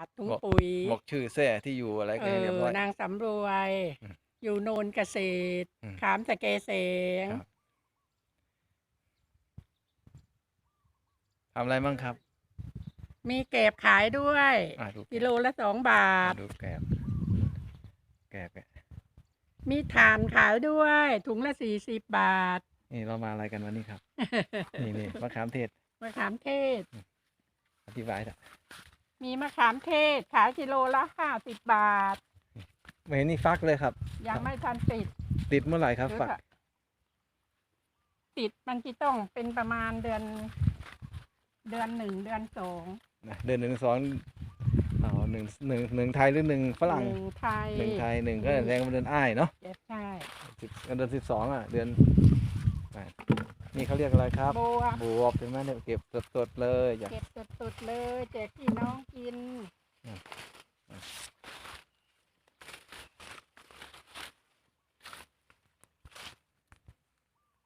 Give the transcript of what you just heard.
าทถุงบอกปุ๋ยบอกชื่อแท้ที่อยู่อะไรเอก็ให้เรียบร้อยอนางสำรวย อืมอยู่โนนเกษตร อืมขามสะเกเสงครับ ทำอะไรบ้างครับมีเก็บขายด้วย อ่าดูกิโลละสองบาอ่าทดูแกบแกบแกบมีถ่านขายด้วย ถุงละสี่สิบบาทนี่เรามาอะไรกันวันนี้ครับ นี่นี่มะขามเทศมะขามเทศอธิบายเถอะ มีมะขามเทศขายกิโลละห้าสิบบาท ไม่เห็นนี่ฟักเลยครับ ยังไม่ทันติดติดเมื่อไหร่ครับ หรือฟักว่าติดมันจะต้องเป็นประมาณเดือน เดือนหนึ่งเดือนสองนะเดือนหนึ่งสองอ๋อหนึ่งหนึ่งหนึ่งไทยหรือหนึ่งฝรั่งหนึ่งไทยหนึ่งไทยหนึ่งก็อืมแสดงว่าเดือนอ้ายเนาะเจ็ดใช่สิบเดือนสิบสองอะ เดือนอะนี่เขาเรียกอะไรครับบัวบวบใช่ไหมเนี่ยเก็บสดๆเลยจ้ะเก็บสุดๆเลยแจกพี่น้องกิน